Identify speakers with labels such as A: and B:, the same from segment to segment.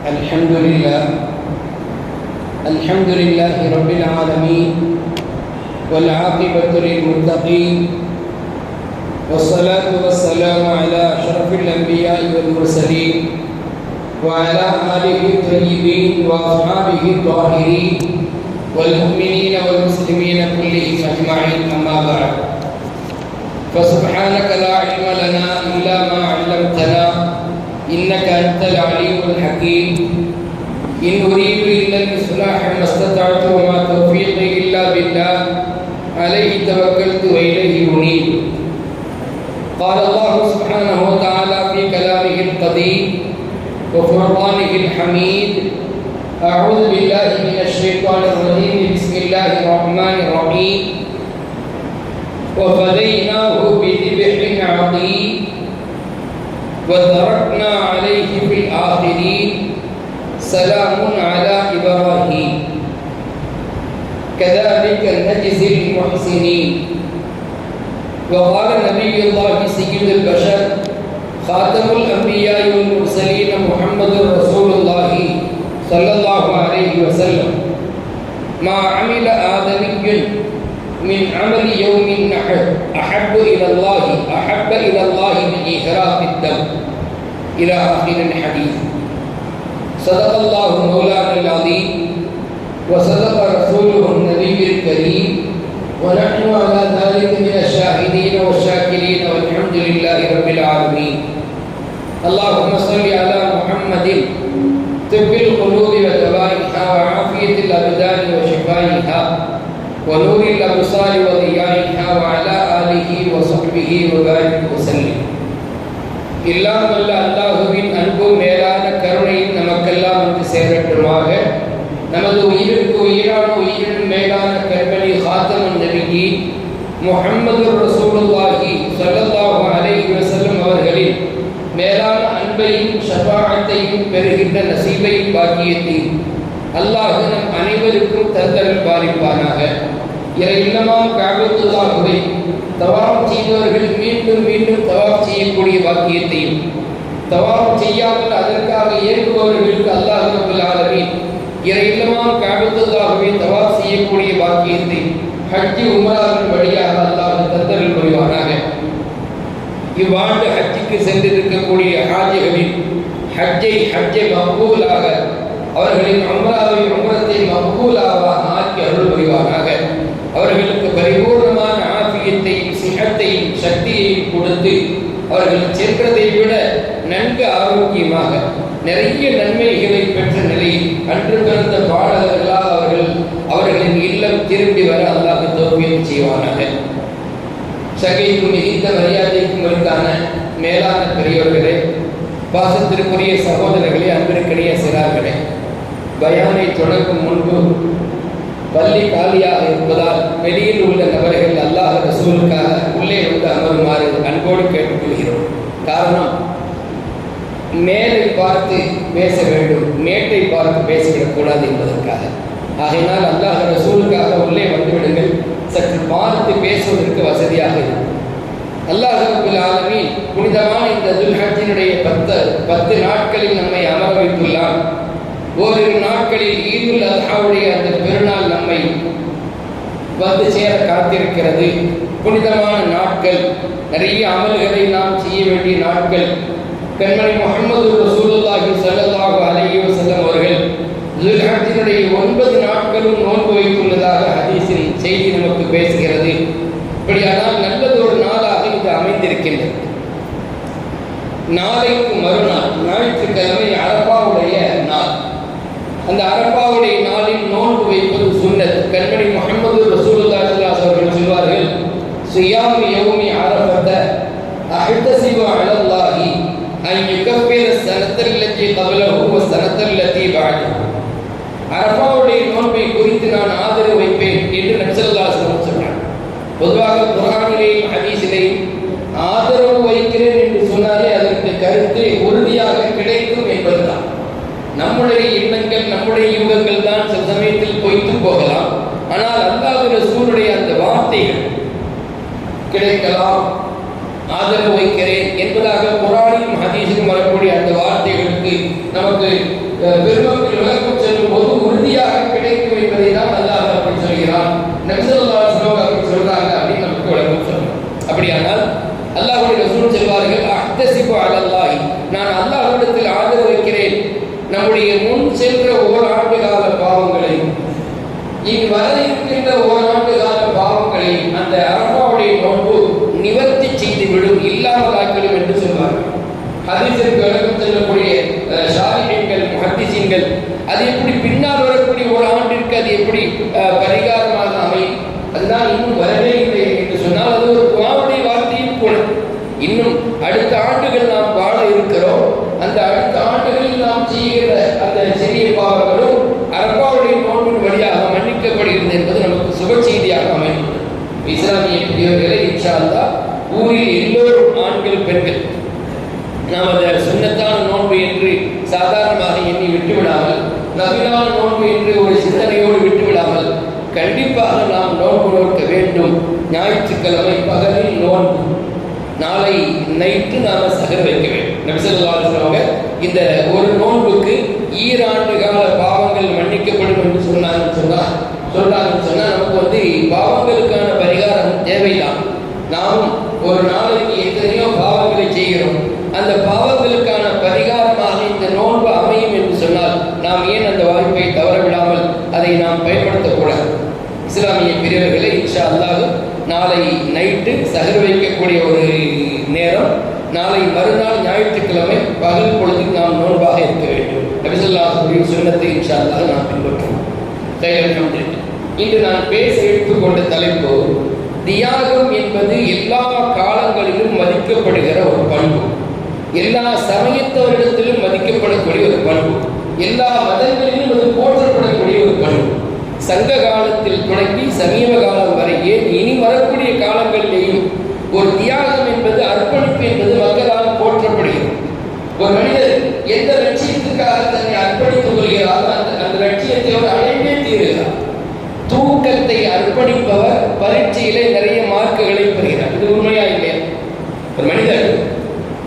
A: الحمد لله. الحمد لله رب العالمين والعاقبة للمتقين. والصلاة والسلام على أشرف الأنبياء والمرسلين وعلى آله الطيبين وأصحابه الطاهرين والمؤمنين والمسلمين كلهم أجمعين أما بعد. فسبحانك لا علم لنا إلا ما علمتنا إنك أنت العليم الحكيم. إن أريد إلا الإصلاح ما استطعت وما توفيقي إلا بالله عليه توكلت وإليه أنيب. قال الله سبحانه وتعالى في كلامه القديم وفرقانه الحميد أعوذ بالله من الشيطان الرجيم بسم الله الرحمن الرحيم. وفديناه بذبح عظيم وتركنا الآخرين سلام على إبراهيم. كذلك نجزي المحسنين. وقال نبي الله سيد البشر خاتم الأنبياء والمرسلين محمد رسول الله صلى الله عليه وسلم. ما عمل آدمي من عمل يوم النحر أحب إلى الله أحب إلى الله من إهراق الدم. إلى آخر الحديث. صدق الله مولانا العظيم وصدق رسوله النبي الكريم ونحن على ذلك من الشاهدين والشاكرين والحمد لله رب العالمين. اللهم صل على محمد طب القلوب ودوائها وعافية الأبدان وشفائها ونور الأبصار وضيائها وعلى آله وصحبه وبارك وسلم. إلا من الله முகமது ரசூலுல்லாஹி சல்லல்லாஹு அலைஹி வஸல்லம் அவர்களின் மேலான அன்பையும் ஷஃபாஅத்தையும் பெறுகின்ற நசீபையும் பாக்கியத்தையும் அல்லாஹ் நம் அனைவருக்கும் தந்தரல் பாலிப்பானாக. இறை இல்லமாம் காபத்துல்லாஹுவை தவாப் செய்தவர்கள் மீண்டும் மீண்டும் தவாப் செய்யக்கூடிய வாக்கியத்தையும் தவாப் செய்யாமல் அதற்காக இயங்குபவர்களுக்கு அல்லாஹ் ரபுல் ஆலமீன் இறை இல்லமாம் காபத்துல்லாஹுவை தவாப் செய்யக்கூடிய பாக்கியத்தை ஹஜ்ஜி உமராவின் வழியாக அல்லாஹ் தந்தரல் புரிவானாக இவ்வாண்டு ஹஜ்ஜிக்கு சென்றிருக்கக்கூடிய ஹாஜிகளின் ஹஜ்ஜை ஹஜ்ஜை மக்கூலாக அவர்களின் உமராவை உமரத்தை மக்கூலாக ஆக்கி அருள் புரிவானாக. அவர்களுக்கு பரிபூர்ணமான ஆபியத்தையும் சிகத்தையும் சக்தியையும் கொடுத்து அவர்கள் சென்றதை விட நன்கு ஆரோக்கியமாக நிறைய நன்மைகளை பெற்ற நிலையில் அன்று பிறந்த பாடகர்களால் அவர்கள் அவர்களின் இல்லம் திரும்பி வர அல்ல தோல்வியம் செய்வானாக. சகைக்கு மிகுந்த மரியாதைக்கும் மேலான பெரியவர்களே பாசத்திற்குரிய சகோதரர்களே அன்பிற்கிடைய சிறார்களே பயானை தொடங்கும் முன்பு பள்ளி காலியாக இருப்பதால் வெளியில் உள்ள நபர்கள் அல்லாஹ் ரசூலுக்காக உள்ளே வந்து அமருமாறு அன்போடு கேட்டுக்கொள்கிறோம். காரணம் மேலை பார்த்து பேச வேண்டும் மேட்டை பார்த்து பேசிவிடக்கூடாது என்பதற்காக. ஆகையினால் அல்லாஹ் ரசூலுக்காக உள்ளே வந்துவிடுங்கள். சற்று பார்த்து பேசுவதற்கு வசதியாக இருக்கும். அல்லாஹ் ரபுல் புனிதமான இந்த துல்ஹத்தினுடைய பத்து பத்து நாட்களில் நம்மை அமர வைத்துள்ளான். ஓரிரு நாட்களில் ஈதுல் அல்ஹாவுடைய அந்த பெருநாள் நம்மை வந்து சேர காத்திருக்கிறது. புனிதமான நாட்கள் நிறைய அமல்களை நாம் செய்ய வேண்டிய நாட்கள். கண்மணி முகமது ரசூலுல்லாஹி சல்லாஹு அலைஹி வஸல்லம் அவர்கள் துல்ஹஜினுடைய ஒன்பது நாட்களும் நோன்பு வைத்துள்ளதாக ஹதீஸின் செய்தி நமக்கு பேசுகிறது. இப்படியானால் நல்லதொரு நாளாக இது அமைந்திருக்கின்றது. நாளைக்கு மறுநாள் ஞாயிற்றுக்கிழமை அரப்பாவுடைய நாள். அந்த அரப்பாவுடைய நாளில் நோன்பு வைப்பது சுண்ணத் கண்மணி முகமது ரசூலுல்லாஸ் அவர்கள் சொல்வார்கள் சுயாமி யௌமி அரஃபத அஹ்தசிபு அலல்லாஹி அன் யுகஃபிர சனத்தல் லத்தி கபலஹு வ சனத்தல் லத்தி பஅதஹு அரபாவுடைய நோன்பை குறித்து நான் ஆதரவு வைப்பேன் என்று நபிசல்லாஹு அலைஹி சொன்னார் பொதுவாக குர்ஆனிலேயும் ஹதீஸிலேயும் ஆதரவு வைக்கிறேன் என்று சொன்னாலே அதற்கு கருத்து உறுதியாக கிடைக்கும் என்பதுதான் நம்முடைய எண்ணங்கள் நம்முடைய யுகங்கள் தான் சில சமயத்தில் பொய்த்து போகலாம் ஆனால் அல்லாஹ் ரசூலுடைய அந்த வார்த்தைகள் கிடைக்கலாம் ஆதரவு வைக்கிறேன் என்பதாக குரானிலும் ஹதீஸிலும் வரக்கூடிய அந்த வார்த்தைகளுக்கு நமக்கு அஹ், பெருமக்கள் விளக்கம் செல்லும் போது உறுதியாக கிடைக்கும் என்பதை தான் அல்லாஹ் அப்படி சொல்கிறான் நபிசல்லா அப்படி சொல்றாங்க அப்படின்னு நமக்கு விளக்கம் சொல்லணும் அப்படியானால் அல்லாஹ்வுடைய ரசூல் சொல்வார்கள் அஹ்தசிபு அலல்லாஹி நான் அல்லாஹ்விடத்தில் ஆதரவு வைக்கிறேன் நம்முடைய முன் சென்ற ஓராண்டு கால பாவங்களை இனி வர இருக்கின்ற ஓராண்டு கால பாவங்களை அந்த அரபாவுடைய நோன்பு நிவர்த்தி செய்து விடும் இல்லாமலாக்கிடும் என்று சொல்வார்கள் ஹதீஸிற்கு விளக்கம் செல்லக்கூடிய ஷாரிகள் முஹத்திசீன்கள் அது எப்படி பின்னால் வரக்கூடிய ஒரு ஆண்டிற்கு அது எப்படி அஹ், பரிகாரமாக அமையும் அதுதான் இன்னும் வரவே இல்லை என்று சொன்னால் அது ஒரு துவாவுடைய வார்த்தையும் கூட இன்னும் அடுத்த ஆண்டுகள் நாம் வாழ இருக்கிறோம் அந்த அடுத்த ஆண்டுகளில் நாம் செய்கிற அந்த சிறிய பாவங்களும் அரப்பாவுடைய நோன்பின் வழியாக மன்னிக்கப்படுகிறது என்பது நமக்கு சுப செய்தியாக அமையும். இஸ்லாமிய பெரியவர்களை இன்ஷா ஊரில் எல்லோரும் ஆண்கள் பெண்கள் நாம் அதை சுண்ணத்தான நோன்பு என்று சாதாரணமாக எண்ணி விட்டுவிடாமல் நபிலான நோன்பு என்று ஒரு சிந்தனையோடு விட்டுவிடாமல் கண்டிப்பாக நாம் நோன்பு நோக்க வேண்டும். ஞாயிற்றுக்கிழமை பகலில் நோன்பு. நாளை நைட்டு நாம் சகர் வைக்க வேண்டும். இந்த ஒரு நோன்புக்கு ஈராண்டு கால பாவங்கள் மன்னிக்கப்படும் என்று சொன்னாங்கன்னு சொன்னால் சொல்றாங்கன்னு சொன்னா நமக்கு வந்து பாவங்களுக்கான பரிகாரம் தேவைதான். நாம் ஒரு நாளைக்கு எத்தனையோ பாவங்களை செய்கிறோம். அந்த பாவங்களுக்கான பரிகாரமாக இந்த நோன்பு அமையும் என்று சொன்னால் நாம் ஏன் அந்த வாய்ப்பை தவறவிடாமல் அதை நாம் பயன்படுத்தக்கூடாது? இஸ்லாமிய பிரிவர்களை இன்ஷா அல்லாஹ் நாளை நைட்டு சகர் வைக்கக்கூடிய ஒரு நேரம். நாளை மறுநாள் ஞாயிற்றுக்கிழமை பகல் பொழுதுக்கு நாம் நோன்பாக இருக்க வேண்டும். நபிசல்லாஹுடைய சொன்னத்தை இன்ஷா அல்லாஹ் நாம் பின்பற்றுவோம். கையெழுத்தம் இன்று நான் பேச எடுத்துக்கொண்ட தலைப்பு தியாகம் என்பது எல்லா காலங்களிலும் மதிக்கப்படுகிற ஒரு பண்பு. எல்லா சமயத்தவரிடத்திலும் மதிக்கப்படக்கூடிய ஒரு பண்பு. எல்லா மதங்களிலும் அது போற்றப்படக்கூடிய ஒரு பண்பு. சங்க காலத்தில் தொடங்கி சமீப காலம் வரை இனி வரக்கூடிய காலங்களிலேயும் ஒரு தியாகம் என்பது அர்ப்பணிப்பு என்பது மக்களால் போற்றப்படுகிறது. ஒரு மனிதர் எந்த லட்சியத்துக்காக தன்னை அர்ப்பணித்துக் கொள்கிறாரோ அந்த அந்த லட்சியத்தை அவர் அடைந்தே தீருகிறார் தூக்கத்தை அர்ப்பணிப்பவர் பரீட்சையிலே நிறைய மார்க்குகளை பெறுகிறார் இது உண்மையா இல்லையா ஒரு மனிதர்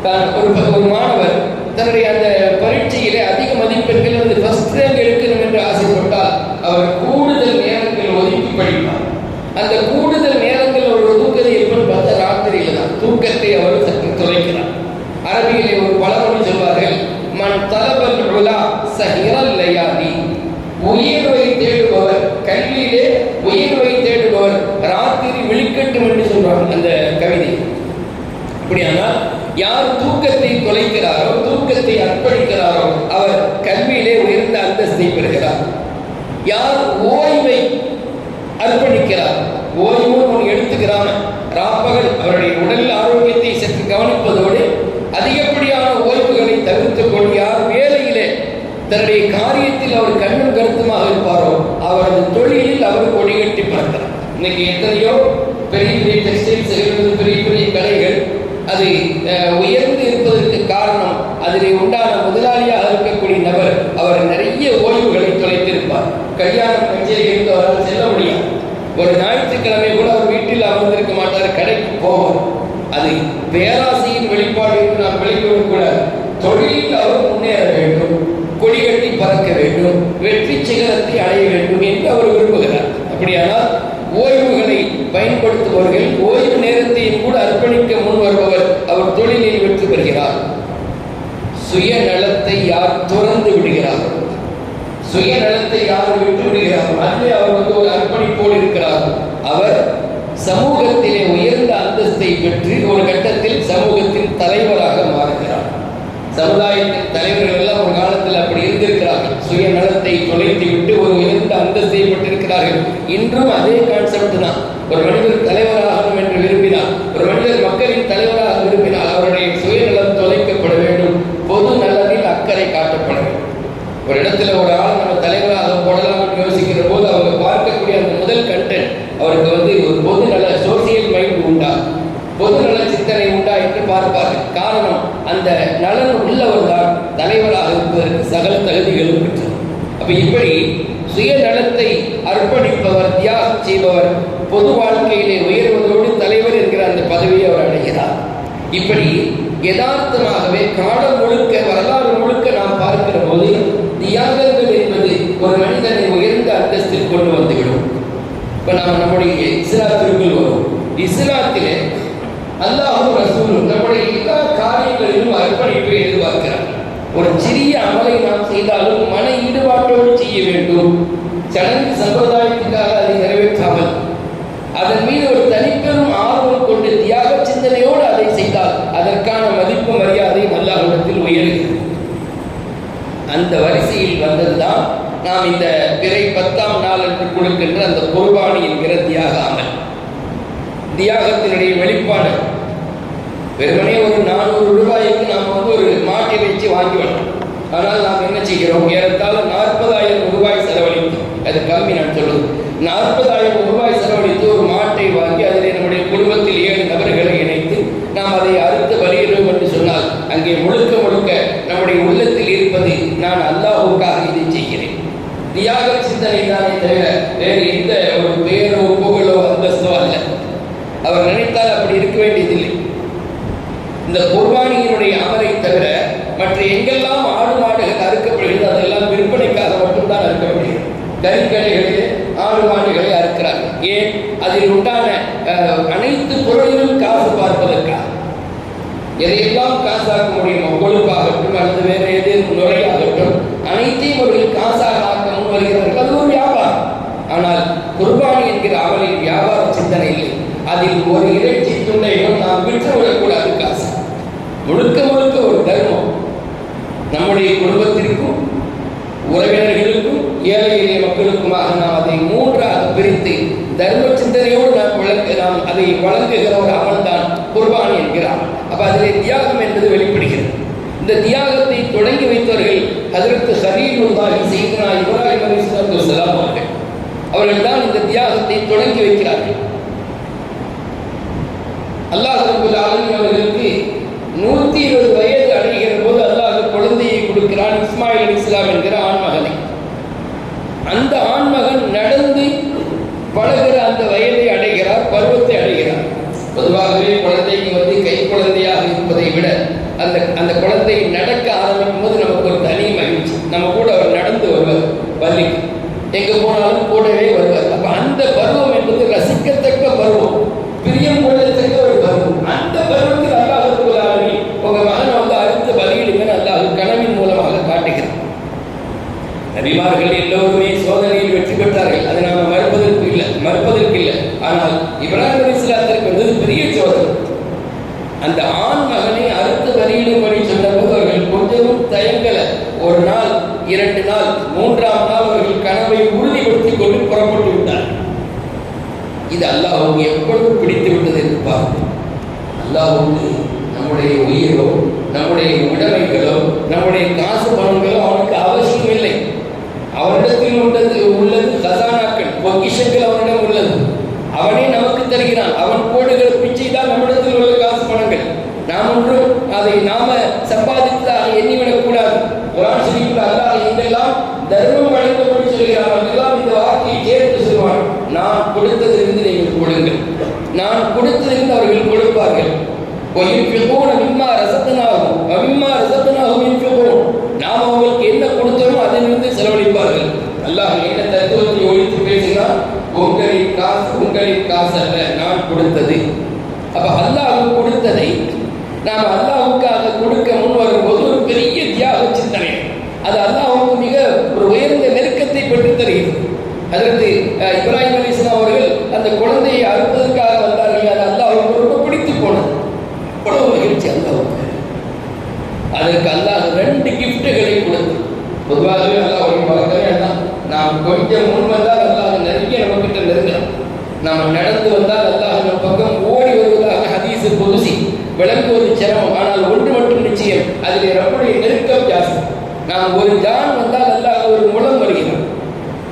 A: தான் ஒரு ஒரு மாணவர் தன்னுடைய அந்த பரீட்சையிலே அதிக மதிப்பெண்கள் வந்து ஃபர்ஸ்ட் ரேங்க் எடுக்கணும் என்று ஆசைப்பட்டால் அவர் கூடுதல் நேரங்கள் ஒதுக்கி படிப்பார் அந்த கூடுதல் நேரங்கள் அவர் ஒதுக்குறது எப்படின்னு பார்த்தா ராத்திரியில தான் தூக்கத்தை அவர் சற்று தொலைக்கிறார் அரபியிலே ஒரு பழமொழி சொல்வார்கள் மன் தலபல் உலா சஹிரல் லயாலி உயர்வை தேடுபவர் கல்வியிலே உயர்வை தேடுபவர் ராத்திரி விழிக்கட்டும் என்று சொல்றாங்க அந்த கவிதை அப்படியானால் யார் தூக்கத்தை தொலைக்கிறாரோ தூக்கத்தை அர்ப்பணிக்கிறாரோ அவர் கல்வியிலே உயர்ந்த அந்தஸ்தை பெறுகிறார் யார் ஓய்வை அர்ப்பணிக்கிறார் ஓய்வு ஒன்று எடுத்துக்கிறாம ராப்பகல் அவருடைய உடல் ஆரோக்கியத்தை சற்று கவனிப்பதோடு அதிகப்படியான ஓய்வுகளை தவிர்த்துக் கொண்டு யார் வேலையிலே தன்னுடைய காரியத்தில் அவர் கண்ணும் கருத்துமாக இருப்பாரோ அவரது தொழிலில் அவர் கொடிகட்டி பறக்கிறார். இன்னைக்கு எத்தனையோ பெரிய பெரிய டெக்ஸ்டைல்ஸ் பெரிய பெரிய கலைகள் அது உயர்ந்து இருப்பதற்கு காரணம் அதிலே உண்டான முதலாளியாக இருக்கக்கூடிய நபர் அவர் நிறைய ஓய்வுகளை தொலைத்திருப்பார். கல்யாணம் கச்சேரிகளுக்கு அவரால் செல்ல முடியாது. ஒரு ஞாயிற்றுக்கிழமை கூட அவர் வீட்டில் அமர்ந்திருக்க மாட்டார் கடைக்கு போவார். அது பேராசையின் வெளிப்பாடு என்று நாம் விளக்கிவிடக்கூடாது தொழிலில் அவர் முன்னேற வேண்டும் கொடி கட்டி பறக்க வேண்டும் வெற்றி சிகரத்தை அடைய வேண்டும் என்று அவர் விரும்புகிறார் அப்படியானால் ஓய்வுகளை பயன்படுத்துபவர்கள் ஓய்வு நேரத்தையும் கூட அர்ப்பணிக்க முன் வருபவர் அவர் தொழிலில் வெற்றி பெறுகிறார். சுயநலத்தை யார் துறந்து விடுகிறார்? சுயநலத்தை யார் விட்டு விடுகிறார்? அதிலே அவர் வந்து ஒரு அர்ப்பணிப்போடு இருக்கிறார். அவர் சமூக நம்ம நம்முடைய இஸ்லாத்திற்குள் வரும். இஸ்லாத்திலே அல்லாஹு ரசூலும் நம்முடைய எல்லா காரியங்களிலும் அர்ப்பணிப்பை எதிர்பார்க்கிறார். ஒரு சிறிய அமலை நாம் செய்தாலும் மன ஈடுபாட்டோடு செய்ய வேண்டும். சடங்கு சம்பிரதாயத்துக்காக அதை நிறைவேற்றாமல் அதன் மீது ஒரு தனிப்பெரும் ஆர்வம் கொண்டு தியாக சிந்தனையோடு அதை செய்தால் அதற்கான மதிப்பு மரியாதை அல்லாஹிடத்தில் உயருகிறது. அந்த வரிசையில் வந்ததுதான் நாம் இந்த பிறை பத்தாம் நாள் என்று கொடுக்கின்ற அந்த குர்பானி என்கிற தியாக அமல் தியாகத்தினுடைய வெளிப்பாடு. வெறுமனே ஒரு நானூறு ரூபாய்க்கு நாம் வந்து ஒரு மாட்டை வச்சு வாங்கி வரணும் ஆனால் நாம் என்ன செய்கிறோம்? ஏறத்தாழ நாற்பதாயிரம் ரூபாய் செலவழித்தோம் அது கம்மி நான் சொல்வது நாற்பதாயிரம் ரூபாய் செலவழித்து ஒரு மாட்டை வாங்கி அதில் நம்முடைய குடும்பத்தில் ஏழு நபர்கள் இணைத்து நாம் அதை அறுத்து பலியிடுவோம் என்று சொன்னால் அங்கே முழுக்க முழுக்க நம்முடைய உள்ளத்தில் இருப்பது நான் அல்லாஹுக்காக இதை செய்கிறேன் தியாக சிந்தனை தானே தவிர வேறு எந்த ஒரு பேரோ புகழோ அந்தஸ்தோ அல்ல. அவர் நினைத்தால் அப்படி இருக்க வேண்டியதில்லை. இந்த குர்பானியினுடைய அமலை தவிர மற்ற எங்கெல்லாம் ஆடு மாடுகள் அறுக்கப்படுகிறது அதெல்லாம் விற்பனைக்காக மட்டும்தான் அறுக்கப்படுகிறது. கறிக்கடைகளிலே ஆடு மாடுகளை அறுக்கிறார்கள். ஏன்? அதில் உண்டான அனைத்து பொருளிலும் காசு பார்ப்பதற்காக. எதையெல்லாம் காசாக்க முடியுமோ கொழுப்பாகட்டும் அல்லது வேறு ஏதேனும் நுரையாகட்டும் அனைத்தையும் அவர்கள் காசாக ஆக்க முன் வருகிறார்கள் அது ஒரு வியாபாரம் ஆனால் குர்பானி என்கிற அவளின் வியாபார சிந்தனை இல்லை அதில் ஒரு இறைச்சி துண்டையும் நாம் விற்றுவிடக்கூடாது காசு. முழுக்க முழுக்க ஒரு தர்மம். நம்முடைய குடும்பத்திற்கும் உறவினர்களுக்கும் ஏழை எளிய மக்களுக்குமாக நாம் அதை மூன்றாக பிரித்து தர்ம சிந்தனையோடு நாம் வழங்க நாம் அதை வழங்குகிற ஒரு அமல் தான் குர்பானி என்கிறார். அப்ப அதிலே தியாகம் என்பது வெளிப்படுகிறது. இந்த தியாகத்தை தொடங்கி வைத்தவர்கள் அதற்கு சரீருல்லாஹி செய்தனா இப்ராஹிம் அலைஹிஸ்ஸலாத்து வஸ்ஸலாம் அவர்கள். அவர்கள் தான் இந்த தியாகத்தை தொடங்கி வைக்கிறார்கள். அல்லாஹ் ரபுல் ஆலமீன் அவர்களுக்கு நூற்றி இருபது வயது அடைகிற போது அல்லாஹ் குழந்தையை கொடுக்கிறான் இஸ்மாயில் இஸ்லாம் என்கிற ஆண்மகனை அந்த ஆண்மகன் நடந்து பழகிற அந்த வயதை அடைகிறார் பருவத்தை அடைகிறார். பொதுவாகவே குழந்தைக்கு வந்து கை குழந்தையாக இருப்பதை விட அந்த அந்த குழந்தை நடக்க கொடுத்தது. அப்ப அல்லாஹ் கொடுத்ததை நாம் அல்லாஹுக்காக கொடுக்க முன் வரும்போது ஒரு பெரிய தியாக சிந்தனை. அது அல்லாஹுக்கு மிக ஒரு உயர்ந்த நெருக்கத்தை பெற்று தருகிறது. அதற்கு அஹ், இப்ராஹிம் அலிஸ்லாம் அவர்கள் அந்த குழந்தையை அறுப்பதற்காக வந்தார்கள். அது அல்லாஹுக்கு ரொம்ப பிடித்து போனது. அவ்வளவு மகிழ்ச்சி அல்லாஹுக்கு அதற்கு அல்லாஹ் ரெண்டு கிஃப்ட்டுகளை கொடுத்து. பொதுவாகவே அல்லாஹ் ஒரு பார்க்கவே நாம் கொஞ்சம் முன் வந்தால் அல்லாஹ் நிறைய நம்ம கிட்ட நெருங்கலாம். நம்ம நடந்து வந்தால் அல்லாஹ் விளங்குவது சிரமம். ஆனால் ஒன்று மட்டும் நிச்சயம் அதில் ரப்புடைய நெருக்கம் ஜாஸ்தி. நாம் ஒரு ஜான் வந்தால் அல்ல ஒரு முலம் வருகிறோம்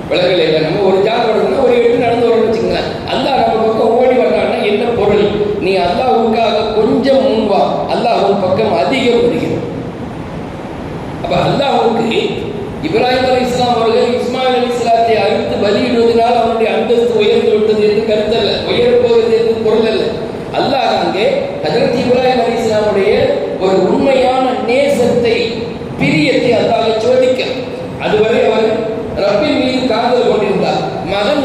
A: விலகல இல்லை நம்ம ஒரு ஜான் வரணும்னா ஒரு எட்டு நடந்து வரணும்னு வச்சுக்கோங்களேன் அல்லாஹ் நம்ம பக்கம் ஓடி வர்றான்னா என்ன பொருள் நீ அல்லாஹ்வுக்காக கொஞ்சம் முன் வா அல்லாஹ் உன் பக்கம் அதிகம் வருகிறான் அப்ப அல்லாஹ்வுக்கு இப்ராஹிம் அலி இஸ்லாம் அவர்கள் இஸ்மாயில் அலி இஸ்லாத்தை அறுத்து பலியிடுவதனால் அவனுடைய அந்தஸ்து உயர்ந்து விட்டது என்று கருத்தல்ல உயரப் போகிறது என்று பொருள் அல்ல அல்லாஹ் அங்கே ஹஜரத் இப்ராஹிம் அலி இஸ்லாமுடைய ஒரு உண்மையான நேசத்தை பிரியத்தை அல்லாஹ் சோதிக்க அதுவரை அவர் ரப்பின் மீது காதல் கொண்டிருந்தார் மகன்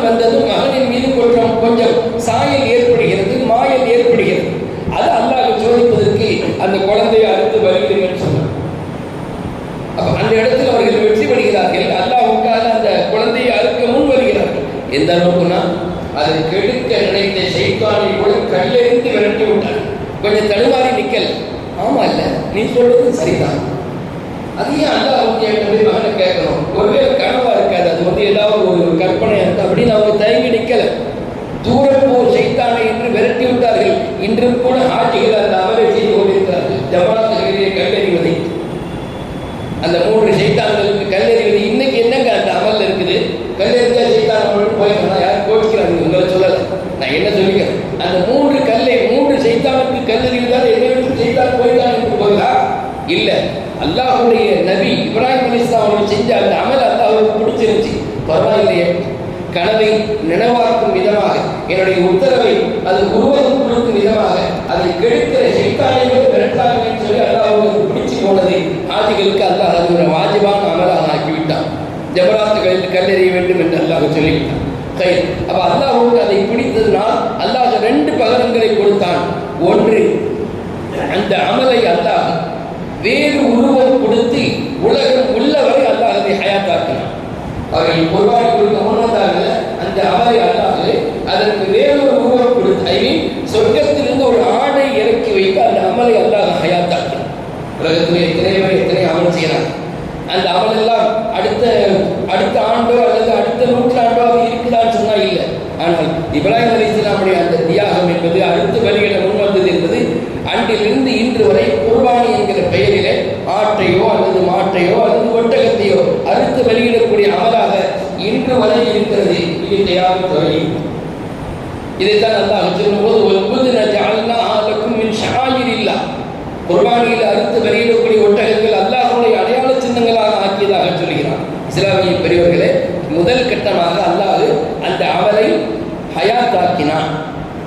A: கொஞ்சம் தடுமாறி நிக்கல ஆமா இல்ல நீ சொல்றது சரிதான் அதையும் அல்லாஹ் வந்து என்கிட்ட மகனை கேட்கணும் ஒருவேளை கனவா இருக்காது அது வந்து ஏதாவது ஒரு கற்பனை அப்படின்னு அவங்க தயங்கி நிக்கல. தூரம் போ செய்தானே என்று விரட்டி விட்டார்கள். இன்றும் கூட ஆட்சிகள் அந்த அமலை செய்து கொண்டிருக்கிறார்கள். ஜமாத்துகளிலே கல்லறிவதை. அந்த மூன்று செய்தான்களுக்கு கல்லறிவது. இன்னைக்கு என்னங்க அந்த அமல் இருக்குது? கல்லெறிஞ்சா சைத்தான் அமல்னு போயிருந்தா யாரும் கோச்சிக்கிறாங்க உங்களை சொல்லல. நான் என்ன சொல்லிக்கிறேன்? அந்த மூன்று கல்லை மூன்று சைத்தானுக்கு கல்லறிவதால் என்னை விட்டு சைத்தான் போய்தான் என்று போகிறா இல்ல. அல்லாஹுடைய நபி இப்ராஹிம் அலிஸ்லாம் அவர்கள் செஞ்ச அந்த அமல் அல்லாஹுக்கு பிடிச்சிருந்துச்சு. பரவாயில்லையே. கனவை நினைவாக்கும் விதமாக என்னுடைய உத்தரவை அது உருவகம் கொடுக்கும் விதமாக அதை கெடுக்கிற சைத்தானைகள் விரட்டாங்கன்னு சொல்லி அல்லாஹ் பிடிச்சு போனதை ஆதிகளுக்கு அல்லாஹ் அது ஒரு வாஜிபான அமலாக ஆக்கிவிட்டான். ஜபராத்துகளில் கல்லெறிய வேண்டும் என்று அல்லாஹ் சொல்லிவிட்டான். கை அப்ப அல்லாஹுக்கு அதை பிடித்ததுனால் அல்லாஹ் ரெண்டு பகரங்களை கொடுத்தான். ஒன்று அந்த அமலை அல்லாஹ் வேறு உருவ கொடுத்து உலகம் உள்ளவரை அல்லாஹ் அதை ஹயாத்தாக்கினான் அவர்கள் குர்பானி கொடுக்க முன்னதாகல அந்த அமலை அல்லாஹ் அதற்கு வேறொரு உருவம் கொடுத்து ஐ மீன் சொர்க்கத்திலிருந்து ஒரு ஆடை இறக்கி வைத்து அந்த அமலை அல்லாஹ் ஹயாத்தாக்கினான் உலகத்தில் எத்தனை பேர் எத்தனை அமல் செய்யறாங்க அந்த அமல் எல்லாம் அடுத்த அடுத்த ஆண்டோ அல்லது அடுத்த நூற்றாண்டோ அது இருக்குதான்னு சொன்னா இல்லை ஆனால் இப்ராஹிம் அலி இஸ்லாமுடைய அந்த தியாகம் என்பது அடுத்து வெளியிட முன் வந்தது என்பது அன்றிலிருந்து இன்று வரை குர்பானி என்கிற பெயரிலே ஆட்டையோ அல்லது மாட்டையோ அல்லது ஒட்டகத்தையோ அறுத்து வெளியிடக்கூடிய அமலாக இன்று வரை இருக்கிறது இது தியாகம் துறை இதைத்தான் அல்லாஹ் ஒரு புதின ஜாலா ஆலக்கும் மின் ஷாயில் இல்லா குர்பானியில் அறுத்து வெளியிடக்கூடிய ஒட்டகங்கள் அல்லாஹுடைய அடையாள சின்னங்களாக ஆக்கியதாக சொல்கிறான் இஸ்லாமிய பெரியவர்களே முதல் கட்டமாக அல்லாஹ் அந்த அமலை ஹயாத்தாக்கினான்.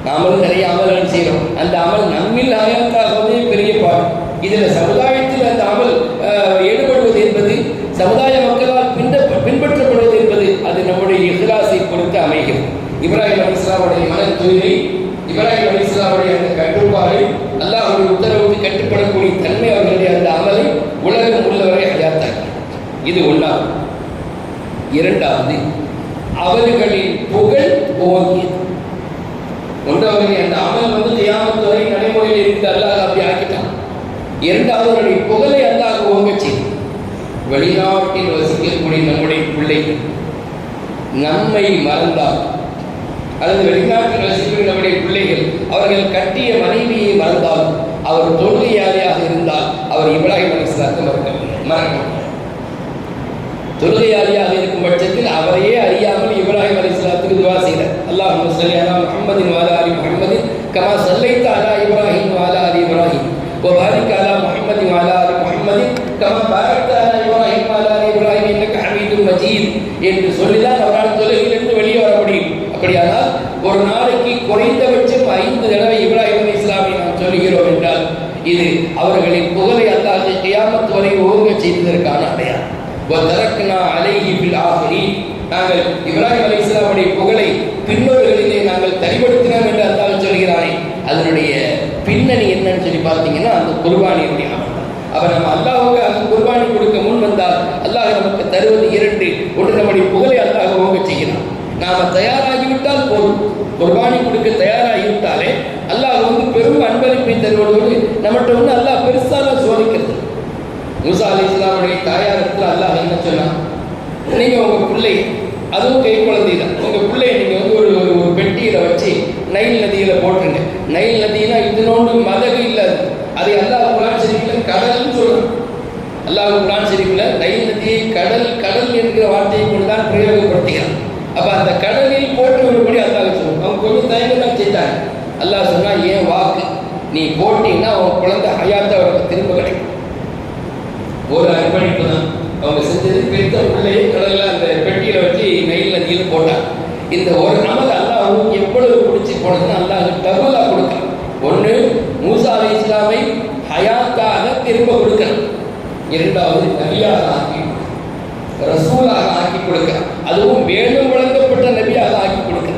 A: நாமளும் நிறைய அமல்கள் செய்கிறோம். அந்த அமல் நம்மில் ஹயாத்தாகவே பெரிய பாடம் இதில் சமுதாயத்தில் அந்த அமல் அஹ், ஈடுபடுவது என்பது சமுதாய மக்களால் பின்ப பின்பற்றப்படுவது என்பது அது நம்முடைய இஹ்லாஸை பொறுத்து அமைகிறது இப்ராஹிம் அலி இஸ்லாமுடைய மன தூய்மை இப்ராஹிம் அலி இஸ்லாமுடைய அந்த கட்டுப்பாடு அல்லாஹ்வுடைய உத்தரவுக்கு கட்டுப்படக்கூடிய தன்மை அவர்களுடைய அந்த அமலை உலகம் உள்ளவரை ஹயாத்தாக்கி இது ஒன்றாவது இரண்டாவது அவர்களின் புகழ் ஓங்கியது ஒன்றாவது அந்த அமல் வந்து தியாமத்து வரை நடைமுறையில் இருந்து அல்லாஹ் அப்படி ஆக்கிட்டான். இரண்டாவது அவருடைய புகழை அல்லாஹ் ஓங்க செய்து வெளிநாட்டில் வசிக்கக்கூடிய நம்முடைய பிள்ளைகள் நம்மை மறந்தால் அல்லது வெளிநாட்டில் வசிக்கும் நம்முடைய பிள்ளைகள் அவர்கள் கட்டிய மனைவியை மறந்தால் அவர் தொழுகையாளியாக இருந்தால் அவர் இப்ராஹிம் அலிஸ்லாத்தை மறக்க மறக்க தொழுகையாளியாக என்று சொல்லிதான் அவரால் தொழுகையிலிருந்து வெளியே வர முடியும். அப்படியானால் ஒரு நாளைக்கு குறைந்தபட்சம் ஐந்து தடவை இப்ராஹிம் இஸ்லாமை நாம் சொல்கிறோம் என்றால் இது அவர்களின் புகழை அல்லாது கியாமத்து வரை ஓங்க செய்ததற்கான அடையாளம். நாங்கள் இப்ராஹிம் அலி இஸ்லாமுடைய புகழை பின்னோர்களிலே நாங்கள் தனிப்படுத்தினோம் என்று அல்லாஹ் சொல்கிறானே. அதனுடைய பின்னணி என்னன்னு சொல்லி பார்த்தீங்கன்னா அந்த குர்பானி நம்முடைய புகழை அல்லாஹ் ஓங்க செய்கிறான். நாம தயாராகிவிட்டால் போதும். குர்பானி கொடுக்க தயாராகிவிட்டாலே அல்லாஹ் வந்து பெரும் அன்பளிப்பை தருவதோடு நம்மகிட்ட வந்து அல்லாஹ் பெருசாக சோதிக்கிறது. மூசா அலி இஸ்லாமுடைய தாயாரத்தில் அல்லாஹ் என்ன சொன்னான்? நீங்க உங்க பிள்ளை அதுவும் கை குழந்தை தான் உங்க பிள்ளைய நீங்க வந்து ஒரு ஒரு ஒரு பெட்டியில வச்சு நைல் நதியில போட்டுருங்க நைல் நதினா இதனோடு மதகு இல்லாது அதை அல்லாஹ் குரான் ஷெரீஃபில் கடல்னு சொல்றான் அல்லாஹ் குரான் ஷெரீஃபில் நைல் நதியை கடல் கடல் என்கிற வார்த்தையை கொண்டு தான் பிரயோகப்படுத்துகிறான் அப்ப அந்த கடலில் போட்டு விடும்படி அல்லாஹ் சொல்லுவோம் அவங்க கொஞ்சம் தயங்க தான் செய்தாங்க அல்லாஹ் சொன்னா ஏன் வாக்கு நீ போட்டீங்கன்னா உன் குழந்தை ஹயாத்தா அவருக்கு திரும்ப கிடைக்கும் ஒரு அர்ப்பணிப்பு தான் அவங்க செஞ்சது பெத்த பிள்ளையை கடல்ல அந்த பெட்டியில வச்சு நெயில் நதியில போட்டாங்க இந்த ஒரு அமல் அல்லாஹ் எவ்வளவு பிடிச்சி போனதுன்னு அல்லாஹ் டபுளா கொடுக்கலாம் ஒன்று மூசா அலி இஸ்லாமை ஹயாத்தாக திரும்ப கொடுக்கணும் இரண்டாவது நபியாக ஆக்கி ரசூலாக ஆக்கி கொடுக்க. அதுவும் வேதம் வழங்கப்பட்ட நபியாக ஆக்கி கொடுக்க.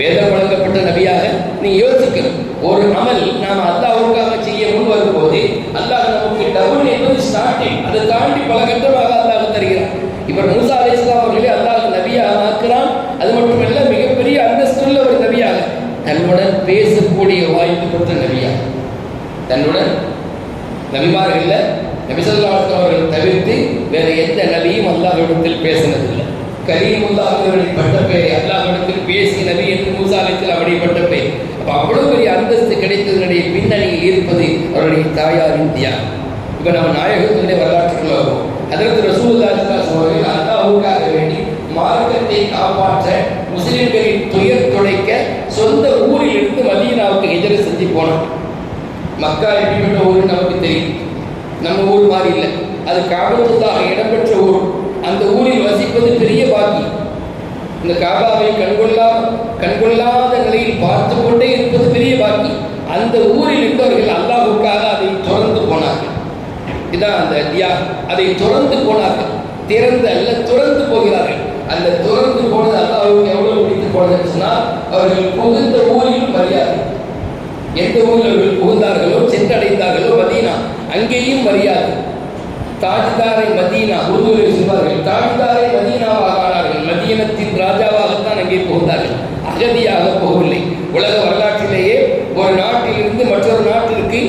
A: வேதம் வழங்கப்பட்ட நபியாக நீ யோசிக்கணும். ஒரு அமல் நாம் அல்லாவுக்காக செய்ய முன் வரும்போது அல்லாஹ் நமக்கு டபுள் என்பது ஸ்டார்டிங் அதை தாண்டி பல கட்டமாக அல்லாஹ் தருகிறான். இவர் மூசா அலி இஸ்லாம் அவர்களே அல்லாஹ் நபியாக ஆக்குறான். அது மட்டுமல்ல மிகப்பெரிய அந்தஸ்துள்ள ஒரு நபியாக. தன்னுடன் பேசக்கூடிய வாய்ப்பு கொடுத்த நபியாக. அவர்கள் தவிர்த்து வேற எந்த நபியும் அல்லாஹ்விடத்தில் பேசினதில்லை. கரீமுல்லாஹுடைய பட்டப்பெயரை அல்லாஹ்விடத்தில் பேசிய நபி என்று மூசாலத்தில் அப்படிப்பட்ட பெயர். அப்ப அவ்வளவு பெரிய அந்தஸ்து கிடைத்ததனுடைய பின்னணியில் இருப்பது அவருடைய தாயாரின் தியாகம். இப்ப நம்ம நாயகத்தினுடைய வரலாற்றுக்குள்ள வருவோம். அதற்கு ரசூல்லா ஸல்லல்லாஹு அல்லாஹுக்காக வேண்டி மார்க்கத்தை காப்பாற்ற முஸ்லிம்களின் துயர் துடைக்க சொந்த ஊரில் இருந்து மதீனாவுக்கு எதிர செஞ்சு போனாங்க. மக்கா எப்படிப்பட்ட ஊர் நமக்கு தெரியும். நம்ம ஊர் மாதிரி இல்லை. அது காபத்துக்காக இடம்பெற்ற ஊர். அந்த ஊரில் வசிப்பது பெரிய பாக்கி. இந்த காபாவை கண்கொள்ளா கண்கொள்ளாத நிலையில் பார்த்து கொண்டே இருப்பது பெரிய பாக்கி. அந்த ஊரில் இருந்தவர்கள் அல்லாஹுக்காக அதை துறந்து போனார்கள். இதான் அந்த தியா அதை துறந்து போனார்கள். திறந்து அல்ல துறந்து போகிறார்கள். அந்த துறந்து போனது அல்லாஹுக்கு எவ்வளவு பிடித்து போனதுன்னு சொன்னால் அவர்கள் புகுந்த ஊரில் மரியாதை. எந்த ஊரில் அவர்கள் புகுந்தார்களோ சென்றடைந்தார்களோ மதீனா அங்கேயும் மரியாதை. தாஜ்தாரை மதீனா உருதுவில் சொல்வார்கள் தாஜ்தாரை மதீனாவாக ஆனார்கள். மதீனத்தின் ராஜாவாகத்தான் அங்கே புகுந்தார்கள். அகதியாக போகவில்லை. உலக வரலாற்றிலேயே ஒரு நாட்டிலிருந்து மற்றொரு நாட்டிற்கு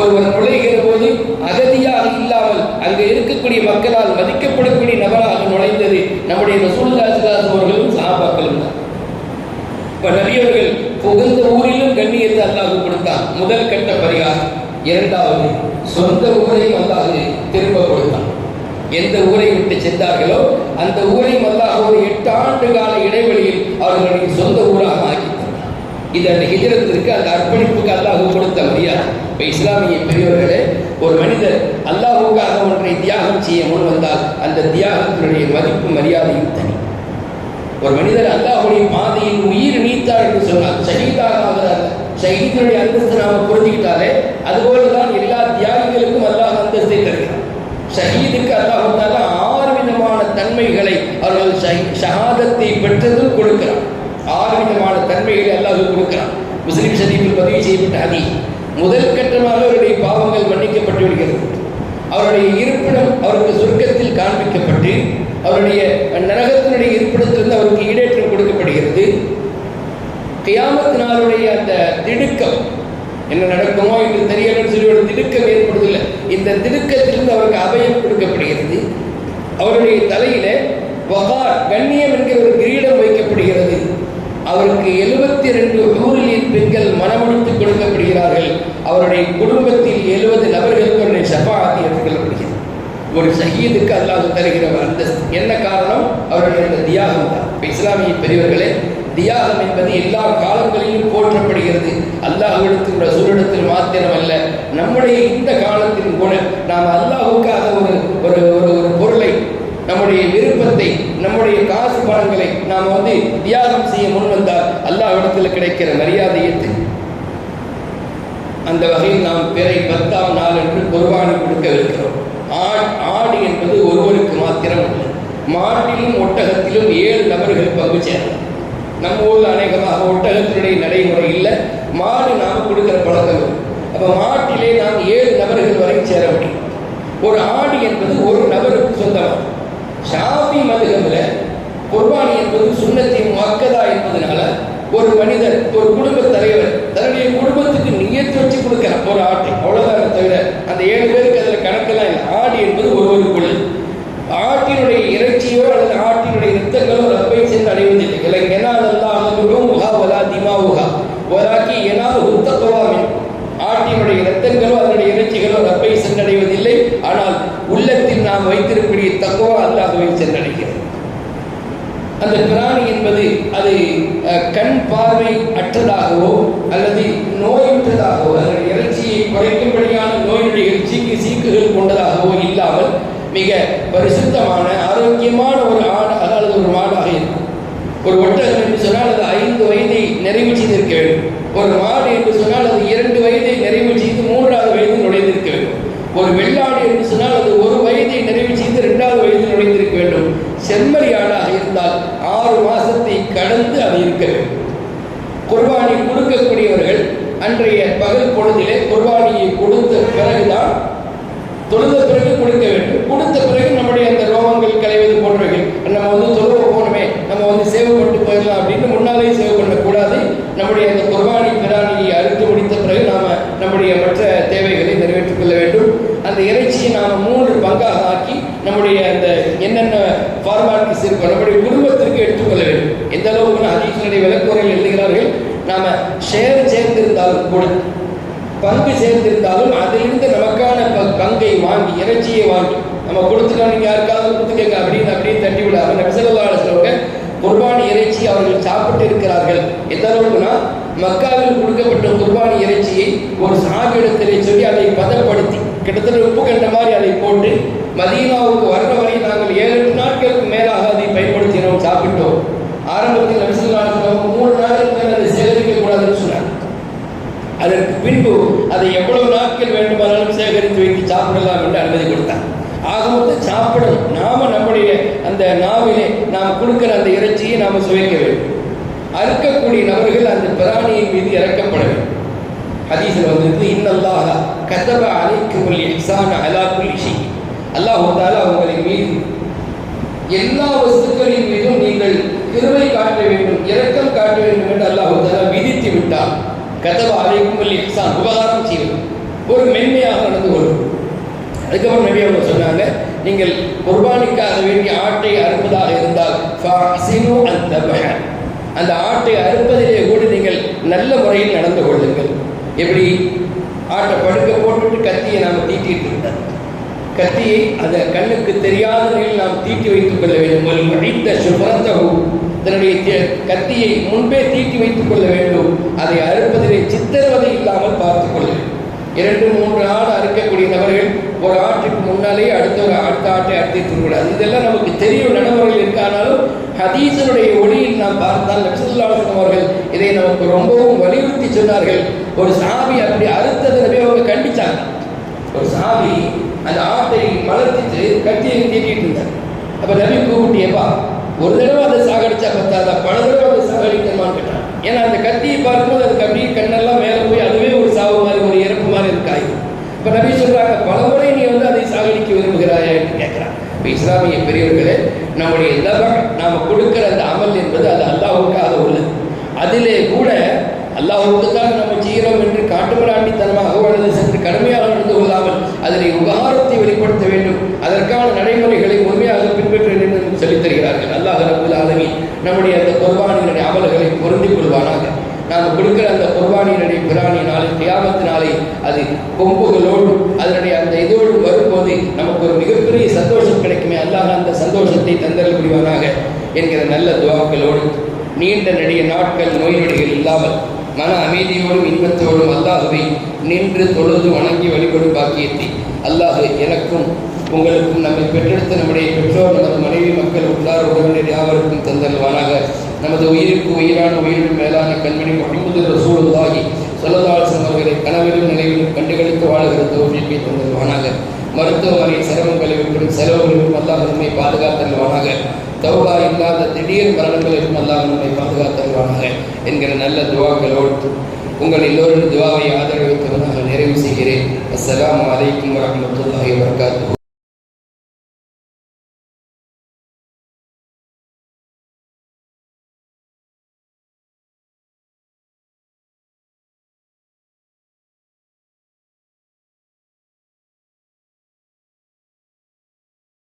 A: ஒருவர் நுழைகிற போது அகதியாக இல்லாமல் அங்கே இருக்கக்கூடிய மக்களால் மதிக்கப்படக்கூடிய நபராக நுழைந்தது நம்முடைய ரசூல்லாஸ் அவர்களும் சஹாபாக்களும் தான். இப்ப நபியவர்கள் புகுந்த ஊரிலும் கண்ணியத்தை அல்லாஹ் கொடுத்தான். முதல் கட்ட பரிகாரம். இரண்டாவது சொந்த ஊரையும் அல்லாஹ் திரும்ப கொடுத்தான். எந்த ஊரை விட்டு சென்றார்களோ அந்த ஊரையும் அல்லாஹ் ஒரு எட்டு ஆண்டு கால இடைவெளியில் அவர்களுடைய சொந்த ஊராக ஆக்கி இது அந்த ஹிஜரத்திற்கு அந்த அர்ப்பணிப்புக்கு அல்லாஹ் கொடுத்த மரியாதை. இப்போ இஸ்லாமிய பெரியவர்களே ஒரு மனிதர் அல்லாஹுக்காக ஒன்றை தியாகம் செய்ய முன் வந்தால் அந்த தியாகத்தினுடைய மதிப்பு மரியாதையும் தனி. ஒரு மனிதர் அல்லாஹுடைய பாதையில் உயிர் நீத்தார் என்று சொன்னால் சகிதாக ஆகிறார் ஷஹீதனுடைய அந்தஸ்து நாம புரிஞ்சுக்கிட்டாலே அதுபோல தான் எல்லா தியாகிகளுக்கும் அல்லாஹ் அந்தஸ்தை தருகிறார் ஷஹீதுக்கு வந்தாலும் ஆறு விதமான தன்மைகளை அவர்கள் ஷஹீ- ஷஹாதத்தை பெற்றதும் கொடுக்கிறார் ஆறு விதமான தன்மைகளை அல்லாஹ் கொடுக்கிறார் முஸ்லிம் ஷரீஃபில் பதிவு செய்யப்பட்ட அதி முதல் கட்டமாக அவருடைய பாவங்கள் மன்னிக்கப்பட்டு விடுகிறது. அவருடைய இருப்பிடம் அவருக்கு சுருக்கத்தில் காண்பிக்கப்பட்டு அவருடைய நரகத்தினுடைய இருப்பிடத்திலிருந்து அவருக்கு ஈடேற்றம் கொடுக்கப்படுகிறது. கியாமத் நாளுடைய அந்த திடுக்கம் என்ன நடக்குமோ என்று தெரியலன்னு சொல்லி ஒரு திடுக்கம் ஏற்படுதில்லை இந்த திடுக்கத்திலிருந்து அவருக்கு அபயம் கொடுக்கப்படுகிறது. அவருடைய தலையில வகார் கண்ணியம் என்கிற ஒரு கிரீடம் வைக்கப்படுகிறது. அவருக்கு எழுபத்தி ரெண்டு ஊரிலின் பெண்கள் மனமுடித்து கொடுக்கப்படுகிறார்கள். அவருடைய குடும்பத்தில் எழுபது நபர்களுக்கு அவருடைய ஷபாத்தி ஏற்றுக்கொள்ளப்படுகிறது. ஒரு ஷஹீதுக்கு அல்லாது தருகிற ஒரு அந்தஸ்து என்ன காரணம்? அவருடைய அந்த தியாகம் தான். இஸ்லாமிய பெரியவர்களே தியாகம் என்பது எல்லா காலங்களிலும் போற்றப்படுகிறது. அல்லாஹ்விடத்தில் ரசூலிடத்தில் மாத்திரமல்ல. நம்முடைய இந்த காலத்தின் கூட நாம் அல்லாஹுக்காக ஒரு ஒரு ஒரு ஒரு பொருளை நம்முடைய விருப்பத்தை நம்முடைய காசு பணங்களை நாம் வந்து தியாகம் செய்ய முன் வந்தால் அல்லாஹ்விடத்தில் கிடைக்கிற மரியாதையை அந்த வகையில் நாம் பிறை பத்தாம் நாள் என்று குர்பானி கொடுக்கவிருக்கிறோம் ஆட் ஆடு என்பது ஒருவருக்கு மாத்திரம் அல்ல மாட்டிலும் ஒட்டகத்திலும் ஏழு நபர்கள் பங்கு சேரலாம் நம்ம ஊரில் அநேகமாக ஒட்டகத்தினுடைய நடைமுறை இல்லை. மாடு நாம் கொடுக்கிற பழக்கம் அப்போ அப்ப மாட்டிலே நாம் ஏழு நபர்கள் வரை சேர முடியும். ஒரு ஆடு என்பது ஒரு நபருக்கு சொந்தமானது ஷாஃபி மதுகமில் குர்பானி என்பது சுண்ணத்தின் மக்கதா என்பதனால ஒரு மனிதர் ஒரு குடும்ப தலைவர் தன்னுடைய குடும்பத்துக்கு நியத்து வச்சு கொடுக்கிறார் ஒரு ஆட்டை. அவ்வளோதான் தவிர அந்த ஏழு பேருக்கு அதில் கணக்கெல்லாம் இல்லை. ஆடு என்பது ஒருவருக்குள்ள ஆட்டினுடைய இறைச்சியோ அல்லது ஆட்டினுடைய இரத்தங்களோ ரப்பை சென்று அடைவதில்லை. இல்லை எனாதெல்லாம் அகலுகும் உகா வலா திமா உகா ஒராக்கி எனால் உத்தத்துவாமே ஆட்டினுடைய இரத்தங்களோ அதனுடைய இறைச்சிகளோ ரப்பை சென்றடைவதில்லை ஆனால் உள்ளத்தில் நாம் வைத்திருக்கக்கூடிய தக்குவா அல்லாஹ்வை சென்றடைகிறது அந்த பிராணி என்பது அது அஹ், கண் பார்வை அற்றதாகவோ அல்லது நோயுற்றதாகவோ அதனுடைய இறைச்சியை குறைக்கும்படியான நோயினுடைய சீக்கு சீக்குகள் கொண்டதாகவோ இல்லாமல் மிக பரிசுத்தமான ஆரோக்கியமான ஒரு ஆடு அதாவது ஒரு மாடாக இருக்கும். ஒரு ஒட்டகம் என்று சொன்னால் அது ஐந்து வயதை நிறைவு செய்திருக்க வேண்டும். ஒரு மாடு என்று சொன்னால் அது இரண்டு வயதை நிறைவு செய்து மூன்றாவது வயது நுழைந்திருக்க வேண்டும். ஒரு வெள்ளாடு என்று சொன்னால் அது ஒரு வயதை நிறைவு செய்து இரண்டாவது வயதில் நுழைந்திருக்க வேண்டும். செம்மறி ஆடாக இருந்தால் ஆறு மாசத்தை கடந்து அது இருக்க வேண்டும். குர்பானி கொடுக்கக்கூடியவர்கள் அன்றைய பகல் பொழுதிலே குர்பானியை கொடுத்த பிறகுதான் தொழுத பிறகு கொடுக்க வேண்டும். கொடுத்த பிறகு நம்முடைய அந்த ரோகங்கள் களைவது போன்றவைகள். நம்ம வந்து தொழுவ போகணுமே நம்ம வந்து சேவை பண்ணிட்டு போயிடலாம் அப்படின்னு முன்னாலேயே சேவை பண்ணக்கூடாது. நம்முடைய அந்த குர்பானி பிராணியை அறுத்து முடித்த பிறகு நாம் நம்முடைய மற்ற தேவைகளை நிறைவேற்றிக் கொள்ள வேண்டும். அந்த இறைச்சியை நாம் மூன்று பங்காக ஆக்கி நம்முடைய அந்த என்னென்ன ஃபார்மாட்டிஸ் இருக்கோ நம்முடைய குடும்பத்திற்கு எடுத்துக்கொள்ள வேண்டும். எந்த அளவுக்கு ஹதீஸ்களுடைய விளக்குறையில் எழுதுகிறார்கள்? நாம் ஷேர் சேர்ந்திருந்தாலும் கூட பங்கு சேர்ந்திருந்தாலும் அதிலிருந்து நமக்கான பங்கை வாங்கி இறைச்சியை வாங்கி நம்ம கொடுத்துட்டோம் நீங்க யாருக்காவது கொடுத்துக்கங்க அப்படின்னு அப்படியே தட்டி விடாம சொல்லுவாங்க குர்பானி இறைச்சி அவர்கள் சாப்பிட்டு இருக்கிறார்கள். எந்த அளவுக்குனா மக்காவில் கொடுக்கப்பட்ட குர்பானி இறைச்சியை ஒரு சாகிடத்திலே சொல்லி அதை பதப்படுத்தி கிட்டத்தட்ட உப்பு கண்ட மாதிரி அதை போட்டு மதீனாவுக்கு வர்ற வரை நாங்கள் ஏழு எட்டு நாட்களுக்கு மேலாக அதை பயன்படுத்தினோம் சாப்பிட்டோம். ஆரம்பத்தில் நபிசல்லாசவங்க மூணு நாளுக்கு மேல் அதை சேகரிக்க கூடாதுன்னு சொன்னாங்க. அதற்கு பின்பு அதை எவ்வளவு நாட்கள் வேண்டுமானாலும் சேகரித்து வைத்து சாப்பிடலாம் என்று அனுமதி கொடுத்தார் சாப்பிடணும். நாம நம்முடைய அந்த நாவிலே நாம் கொடுக்கிற அந்த இறைச்சியை நாம சுவைக்க வேண்டும். அறுக்கக்கூடிய நபர்கள் அந்த பிராணியின் மீது இறக்கப்பட வேண்டும். ஹதீஸில் வந்திருக்கு இன்னல்லாஹ கதப அலைக்குமுல் இஹ்சான அலா குலிஷி அல்லாஹ் தாலா உங்களை மீது எல்லா வஸ்துக்களின் மீதும் நீங்கள் கிருபை காட்ட வேண்டும் இரக்கம் காட்ட வேண்டும் என்று அல்லாஹ் தாலா விதித்து விட்டார் கதவ அலைக்கும் இசான் உபகாரம் செய்வது. ஒரு மென்மையாக நடந்து கொள்ளும் அதுக்கப்புறம் நபி அவங்க சொன்னாங்க நீங்கள் குர்பானிக்காக வேண்டிய ஆட்டை அறுப்பதாக இருந்தால் ஃபஅஹ்சினு அந்த ஆட்டை அறுப்பதிலே கூட நீங்கள் நல்ல முறையில் நடந்து கொள்ளுங்கள். எப்படி? ஆட்டை படுக்க போட்டுட்டு கத்தியை நாம் தீட்டிட்டு இருந்தார் கத்தியை அந்த கண்ணுக்கு தெரியாத நிலையில் நாம் தீட்டி வைத்துக் கொள்ள வேண்டும். ஒரு மடித்த தன்னுடைய கத்தியை முன்பே தீட்டி வைத்துக் கொள்ள வேண்டும். அதை அறுப்பதிலே சித்திரவதை இல்லாமல் பார்த்துக் கொள்ள வேண்டும். இரண்டு மூன்று ஆடு அறுக்கக்கூடிய நபர்கள் ஒரு ஆற்றுக்கு முன்னாலே அடுத்த ஒரு அடுத்த ஆட்டை அறுத்திட்டு கூடாது இதெல்லாம் நமக்கு தெரியும் நடைமுறையில் இருக்கானாலும் ஹதீசனுடைய ஒளியில் நாம் பார்த்தால் நபிசுல்லாசன் அவர்கள் இதை நமக்கு ரொம்பவும் வலியுறுத்தி சொன்னார்கள். ஒரு சாமி அப்படி அறுத்ததை அவங்க கண்டிச்சாங்க. ஒரு சாமி அந்த ஆட்டை வளர்த்திட்டு கத்தியை தீட்டிட்டு இருந்தார். அப்ப நபி கூப்பிட்டியப்பா ஒரு தடவை அதை சாகடிச்சா பத்தாதா? பல தடவை அதை சாகடிக்கணுமான்னு கேட்டான். ஏன்னா அந்த கத்தியை பார்க்கும்போது அதுக்கு அப்படியே கண்ணெல்லாம் மேலே போய் அதுவே ஒரு சாவு மாதிரி ஒரு இறப்பு மாதிரி இருக்காய் இப்ப நபி சொல்றாங்க பல முறை நீ வந்து அதை சாகடிக்க விரும்புகிறாயா என்று கேட்கிறான். இப்போ இஸ்லாமிய பெரியவர்களே நம்முடைய தப நாம கொடுக்கிற அந்த அமல் என்பது அது அல்லாஹுக்காக உள்ளது. அதிலே கூட அல்லாஹுக்கு தான் நம்ம செய்கிறோம் என்று காட்டுமிராண்டித்தனமாக அல்லது சென்று கடுமையாக நடந்து கொள்ளாமல் அதனை உபகாரத்தை வெளிப்படுத்த வேண்டும். அதற்கான நடைமுறைகளை முழுமையாக பின்பற்ற வேண்டும் என்று சொல்லித் தருகிறார்கள் அல்லாஹ் ரபுல் ஆலமீன் நம்முடைய அந்த குர்பானிகளுடைய அமல்களை பொருந்திக் கொள்வானாக. நாம் கொடுக்கிற அந்த குர்பானியினுடைய பிராணி நாளை கியாமத்து நாளை அது கொம்புகளோடும் அதனுடைய அந்த இதோடும் வரும்போது நமக்கு ஒரு மிகப்பெரிய சந்தோஷம் கிடைக்குமே. அல்லாஹ் அந்த சந்தோஷத்தை தந்தல் புரிவானாக என்கிற நல்ல துவாக்களோடு நீண்ட நெடிய நாட்கள் நோய் நொடிகள் இல்லாமல் மன அமைதியோடும் இன்பத்தோடும் அல்லாஹுவை நின்று தொழுது வணங்கி வழிபடும் பாக்கியத்தை அல்லாஹு எனக்கும் உங்களுக்கும் நம்மை பெற்றெடுத்த நம்முடைய பெற்றோர் நமது மனைவி மக்கள் உள்ளார் உறவினர் யாவருக்கும் தந்தல்வானாக. நமது உயிருக்கு உயிரான உயிரின் மேலான கண்மணி முகமது ரசூலுல்லாஹி சொல்லதாசன் அவர்களை கனவிலும் நினைவிலும் கண்டுகளுக்கு வாழுகிற தோல்வியை தந்தல்வானாக. மருத்துவமனை சிரமங்களை விட்டும் செலவுகளிலும் அல்லாஹ் நம்மை பாதுகாத்தல்வானாக. தௌபா இல்லாத திடீர் மரணங்களிலும் அல்லாஹ் நம்மை பாதுகாத்தல்வானாக என்கிற நல்ல துவாக்களோடு உங்கள் எல்லோரும் துவாவை ஆதரவித்தவனாக நிறைவு செய்கிறேன். அஸ்லாம் வலைக்கம் வரமத்துல்லாஹி வரகாத்து